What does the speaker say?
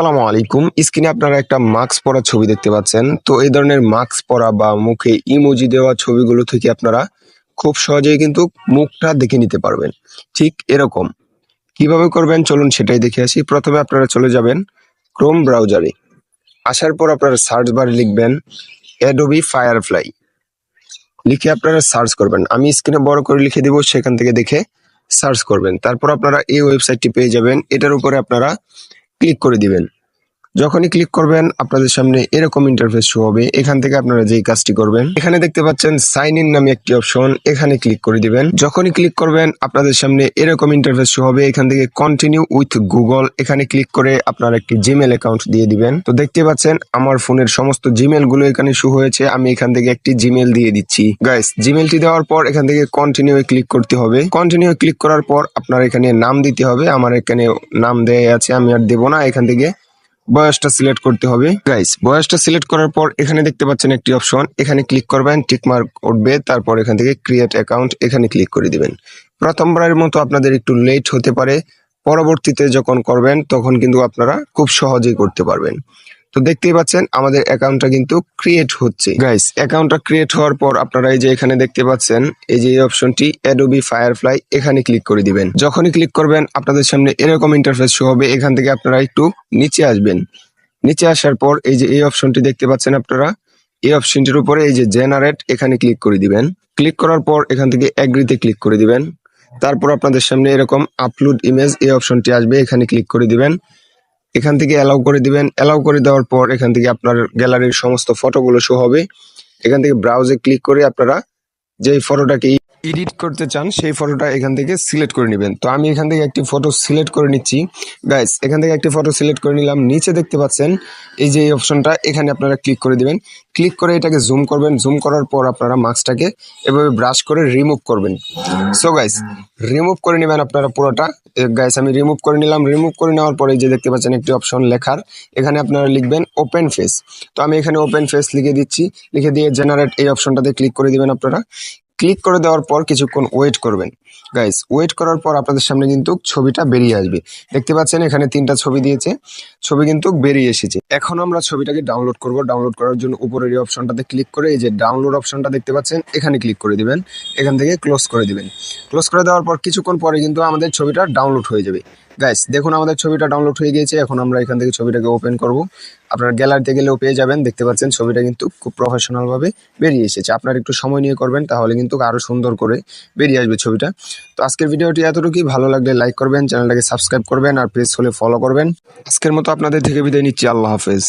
আসসালামু আলাইকুম। স্ক্রিনে আপনারা একটা মাস্ক পরা ছবি দেখতে পাচ্ছেন। তো এই ধরনের মাস্ক পরা বা মুখে ইমোজি দেওয়া ছবিগুলো থেকে আপনারা খুব সহজেই কিন্তু মুখটা দেখে নিতে পারবেন। ঠিক এরকম। কীভাবে করবেন? চলুন সেটাই দেখে আসি। প্রথমে আপনারা চলে যাবেন ক্রোম ব্রাউজারে আসার পর আপনারা সার্চ বারে লিখবেন অ্যাডোবি ফায়ারফ্লাই লিখে আপনারা সার্চ করবেন। আমি স্ক্রিনে বড় করে লিখে দিব, সেখান থেকে দেখে সার্চ করবেন। তারপর আপনারা এই ওয়েবসাইটটি পেয়ে যাবেন। এটার উপরে আপনারা ক্লিক করে দিবেন। যখনই ক্লিক করবেন, আপনাদের সামনে এরকম ইন্টারফেস শো হবে। এখান থেকে আপনারা যেই কাজটি করবেন, এখানে দেখতে পাচ্ছেন সাইন ইন নামে একটি অপশন এখানে ক্লিক করে দিবেন। যখনই ক্লিক করবেন, আপনাদের সামনে এরকম ইন্টারফেস শো হবে। এখান থেকে কন্টিনিউ উইথ গুগল এখানে ক্লিক করে আপনারা একটি জিমেল অ্যাকাউন্ট দিয়ে দিবেন। তো দেখতে পাচ্ছেন, আমার ফোনের সমস্ত জিমেলগুলো এখানে শো হয়েছে। আমি এখান থেকে একটি জিমেল দিয়ে দিচ্ছি। গাইস জিমেলটি দেওয়ার পর এখান থেকে কন্টিনিউ ক্লিক করতে হবে। কন্টিনিউ ক্লিক করার পর আপনার এখানে নাম দিতে হবে। আমার এখানে নাম দেয়া আছে, আমি আর দেবো না। এখান থেকে বয়সটা সিলেক্ট করতে হবে। গাইস বয়সটা সিলেক্ট করার পর এখানে দেখতে পাচ্ছেন একটি অপশন এখানে ক্লিক করবেন টিকমার্ক উঠবে, তারপর এখান থেকে ক্রিয়েট অ্যাকাউন্ট এখানে ক্লিক করে দিবেন। প্রথমবারের মতো আপনাদের একটু লেট হতে পারে। পরবর্তীতে যখন করবেন, তখন কিন্তু আপনারা খুব সহজেই করতে পারবেন। তো দেখতেই পাচ্ছেন, আমাদের অ্যাকাউন্টটা কিন্তু ক্রিয়েট হচ্ছে। গাইস অ্যাকাউন্টটা ক্রিয়েট হওয়ার পর আপনারা এই যে এখানে দেখতে পাচ্ছেন, এই যে এই অপশনটি অ্যাডোবি ফায়ারফ্লাই এখানে ক্লিক করে দিবেন। যখনই ক্লিক করবেন, আপনাদের সামনে এরকম ইন্টারফেস শো হবে, এখান থেকে আপনারা একটু নিচে আসবেন। নিচে আসার পর এই যে এই অপশনটি দেখতে পাচ্ছেন আপনারা, এই অপশনটির উপরে এই যে জেনারেট এখানে ক্লিক করে দিবেন। ক্লিক করার পর এখান থেকে অ্যাগ্রিতে ক্লিক করে দিবেন। তারপর আপনাদের সামনে এরকম আপলোড ইমেজ এই অপশনটি আসবে, এখানে ক্লিক করে দিবেন। এখান থেকে অ্যালাউ করে দিবেন। অ্যালাউ করে দেওয়ার পর এখান থেকে আপনার গ্যালারির সমস্ত ফটোগুলো শো হবে। এখান থেকে ব্রাউজে ক্লিক করে আপনারা যেই ফটোটাকে এডিট করতে চান, সেই ফটোটা এখান থেকে সিলেক্ট করে নেবেন। তো আমি এখান থেকে একটি ফটো সিলেক্ট করে নিচ্ছি। গাইস এখান থেকে একটি ফটো সিলেক্ট করে নিলাম। নিচে দেখতে পাচ্ছেন, এই যে এই অপশনটা এখানে আপনারা ক্লিক করে দিবেন। ক্লিক করে এটাকে জুম করবেন। জুম করার পর আপনারা মাস্কটাকে এভাবে ব্রাশ করে রিমুভ করবেন। সো গাইস রিমুভ করে নেবেন আপনারা পুরোটা। গাইস আমি রিমুভ করে নিলাম। রিমুভ করে নেওয়ার পরে যে দেখতে পাচ্ছেন একটি অপশন লেখার। এখানে আপনারা লিখবেন ওপেন ফেস তো আমি এখানে ওপেন ফেস লিখে দিচ্ছি। লিখে দিয়ে জেনারেট এই অপশনটাতে ক্লিক করে দিবেন আপনারা। ক্লিক করে দেওয়ার পর কিছুক্ষণ ওয়েট করবেন। গাইস, ওয়েট করার পর আপনাদের সামনে কিন্তু ছবিটা বেরিয়ে আসবে। দেখতে পাচ্ছেন এখানে তিনটা ছবি দিয়েছে। ছবি কিন্তু বেরিয়ে এসেছে। এখন আমরা ছবিটাকে ডাউনলোড করব। ডাউনলোড করার জন্য উপরের অপশনটাতে ক্লিক করে এই যে ডাউনলোড অপশনটা দেখতে পাচ্ছেন, এখানে ক্লিক করে দিবেন। এখান থেকে ক্লোজ করে দিবেন। ক্লোজ করে দেওয়ার পর কিছুক্ষণ পরে কিন্তু আমাদের ছবিটা ডাউনলোড হয়ে যাবে। গাইস দেখুন, আমাদের ছবিটা ডাউনলোড হয়ে গিয়েছে। এখন আমরা এখান থেকে ছবিটাকে ওপেন করব। আপনার গ্যালারিতে গেলেও পেয়ে যাবেন। দেখতে পাচ্ছেন, ছবিটা কিন্তু খুব প্রফেশনাল ভাবে বেরিয়ে এসেছে। আপনারা একটু সময় নিয়ে করবেন, তাহলে কিন্তু আরও সুন্দর করে বেরিয়ে আসবে ছবিটা। তো আজকের ভিডিওটি এতটুকুই। ভালো লাগলে লাইক করবেন, চ্যানেলটাকে সাবস্ক্রাইব করবেন, আর পেজ হলে ফলো করবেন। আজকের মতো আপনাদের থেকে বিদায় নিচ্ছি। আল্লাহ হাফেজ।